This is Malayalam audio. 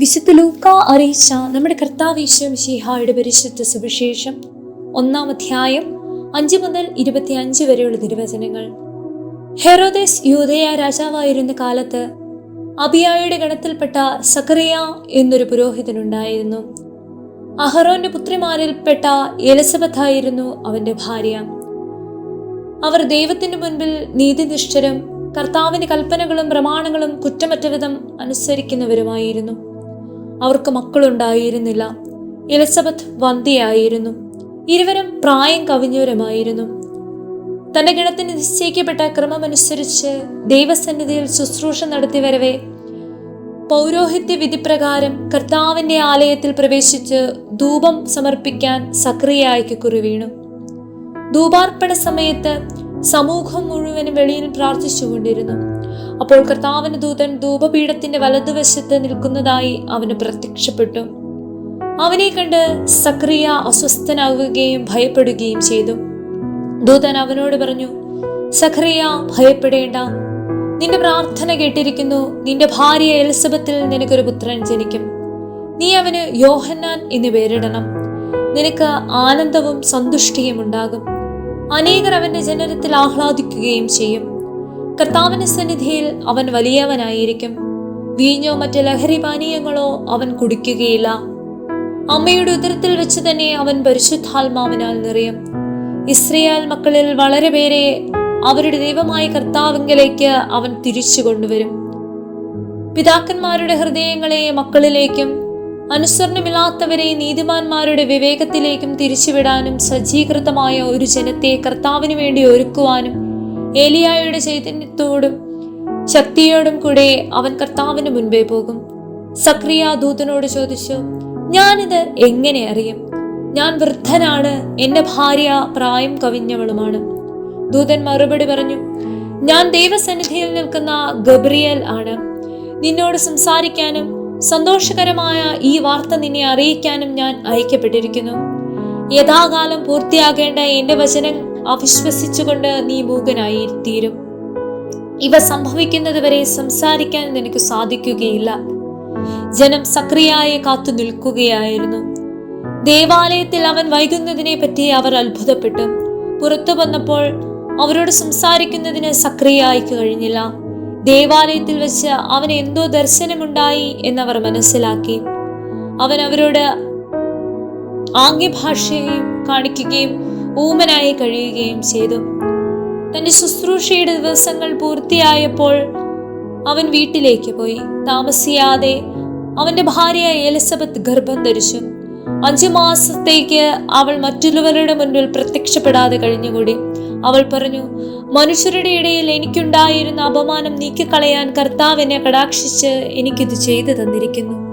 വിശുദ്ധ ലൂക്ക അറിയിച്ച നമ്മുടെ കർത്താവീശ്വം ശിഹായുടെ പരിശുദ്ധ സുവിശേഷം ഒന്നാം അധ്യായം അഞ്ച് മുതൽ ഇരുപത്തി അഞ്ച് വരെയുള്ള തിരുവചനങ്ങൾ. ഹെറോദേസ് യൂതയ രാജാവായിരുന്ന കാലത്ത് അബിയായുടെ ഗണത്തിൽപ്പെട്ട സക്കറിയ എന്നൊരു പുരോഹിതനുണ്ടായിരുന്നു. അഹറോന്റെ പുത്രിമാരിൽപ്പെട്ട എലിസബത്തായിരുന്നു അവന്റെ ഭാര്യ. അവർ ദൈവത്തിനു മുൻപിൽ നീതിനിഷ്ഠരും കർത്താവിന്റെ കൽപ്പനകളും പ്രമാണങ്ങളും കുറ്റമറ്റ വിധം അനുസരിക്കുന്നവരുമായിരുന്നു. അവർക്ക് മക്കളുണ്ടായിരുന്നില്ല. എലിസബത്ത് വന്ധ്യയായിരുന്നു. ഇരുവരും പ്രായം കവിഞ്ഞവരുമായിരുന്നു. തന്റെ ഗണത്തിന് നിശ്ചയിക്കപ്പെട്ട ക്രമമനുസരിച്ച് ദൈവസന്നിധിയിൽ ശുശ്രൂഷ നടത്തി വരവെ പൗരോഹിത്യ വിധിപ്രകാരം കർത്താവിന്റെ ആലയത്തിൽ പ്രവേശിച്ച് ധൂപം സമർപ്പിക്കാൻ സക്രിയായ്ക്ക് കുറി വീണു. ധൂപാർപ്പണ സമയത്ത് സമൂഹം മുഴുവനും വെളിയിൽ പ്രാർത്ഥിച്ചുകൊണ്ടിരുന്നു. അപ്പോൾ കർത്താവിന് ദൂതൻ ധൂപപീഠത്തിന്റെ വലതുവശത്ത് നിൽക്കുന്നതായി അവന് പ്രത്യക്ഷപ്പെട്ടു. അവനെ കണ്ട് സക്രിയ അസ്വസ്ഥനാവുകയും ഭയപ്പെടുകയും ചെയ്തു. ദൂതൻ അവനോട് പറഞ്ഞു സഖറിയ ഭയപ്പെടേണ്ട. നിന്റെ പ്രാർത്ഥന കേട്ടിരിക്കുന്നു. നിന്റെ ഭാര്യ എലിസബത്തിൽ നിനക്കൊരു പുത്രൻ ജനിക്കും. നീ അവന് യോഹന്നാൻ എന്ന് പേരിടണം. നിനക്ക് ആനന്ദവും സന്തുഷ്ടിയും ഉണ്ടാകും. അനേകർ അവന്റെ ജനനത്തിൽ ആഹ്ലാദിക്കുകയും ചെയ്യും. കർത്താവിന്റെ സന്നിധിയിൽ അവൻ വലിയവനായിരിക്കും. വീഞ്ഞോ മറ്റ് ലഹരി പാനീയങ്ങളോ അവൻ കുടിക്കുകയില്ല. അമ്മയുടെ ഉദരത്തിൽ വെച്ച് തന്നെ അവൻ പരിശുദ്ധാത്മാവിനാൽ നിറയും. ഇസ്രയേൽ മക്കളിൽ വളരെ പേരെ അവരുടെ ദൈവമായ കർത്താവിങ്കലേക്ക് അവൻ തിരിച്ചു കൊണ്ടുവരും. പിതാക്കന്മാരുടെ ഹൃദയങ്ങളെ മക്കളിലേക്കും അനുസരണമില്ലാത്തവരെ നീതിമാന്മാരുടെ വിവേകത്തിലേക്കും തിരിച്ചുവിടാനും സജ്ജീകൃതമായ ഒരു ജനത്തെ കർത്താവിന് വേണ്ടി ഒരുക്കുവാനും ഏലിയായുടെ ചൈതന്യത്തോടും ശക്തിയോടും കൂടെ അവൻ കർത്താവിന് മുൻപേ പോകും. സക്രിയ ദൂതനോട് ചോദിച്ചു ഞാനിത് എങ്ങനെ അറിയും? ഞാൻ വൃദ്ധനാണ് എന്റെ ഭാര്യ പ്രായം കവിഞ്ഞവളുമാണ്. ദൂതൻ മറുപടി പറഞ്ഞു ഞാൻ ദൈവസന്നിധിയിൽ നിൽക്കുന്ന ഗബ്രിയൽ ആണ്. നിന്നോട് സംസാരിക്കാനും സന്തോഷകരമായ ഈ വാർത്ത നിന്നെ അറിയിക്കാനും ഞാൻ അയക്കപ്പെട്ടിരിക്കുന്നു. യഥാകാലം പൂർത്തിയാകേണ്ട എന്റെ വചനം അവിശ്വസിച്ചുകൊണ്ട് നീ മൂകനായി തീരും. ഇവ സംഭവിക്കുന്നത് വരെ സംസാരിക്കാൻ നിനക്ക് സാധിക്കുകയില്ല. ജനം സക്രിയായെ കാത്തു നിൽക്കുകയായിരുന്നു. ദേവാലയത്തിൽ അവൻ വൈകുന്നതിനെ പറ്റി അവർ അത്ഭുതപ്പെട്ടു. പുറത്തു വന്നപ്പോൾ അവരോട് സംസാരിക്കുന്നതിന് സക്രിയായിക്ക് കഴിഞ്ഞില്ല. ദേവാലയത്തിൽ വെച്ച് അവന് എന്തോ ദർശനമുണ്ടായി എന്നവർ മനസ്സിലാക്കി. അവൻ അവരോട് ആംഗ്യഭാഷയും കാണിക്കുകയും ഊമനായി കഴിയുകയും ചെയ്തു. തന്റെ ശുശ്രൂഷയുടെ ദിവസങ്ങൾ പൂർത്തിയായപ്പോൾ അവൻ വീട്ടിലേക്ക് പോയി. താമസിയാതെ അവന്റെ ഭാര്യ എലിസബത്ത് ഗർഭം ധരിച്ചു. അഞ്ചു മാസത്തേക്ക് അവൾ മറ്റുള്ളവരുടെ മുന്നിൽ പ്രത്യക്ഷപ്പെടാതെ കഴിഞ്ഞുകൂടി. അവൾ പറഞ്ഞു മനുഷ്യരുടെ ഇടയിൽ എനിക്കുണ്ടായിരുന്ന അപമാനം നീക്കിക്കളയാൻ കർത്താവിനെ കടാക്ഷിച്ച് എനിക്കിത് ചെയ്തു തന്നിരിക്കുന്നു.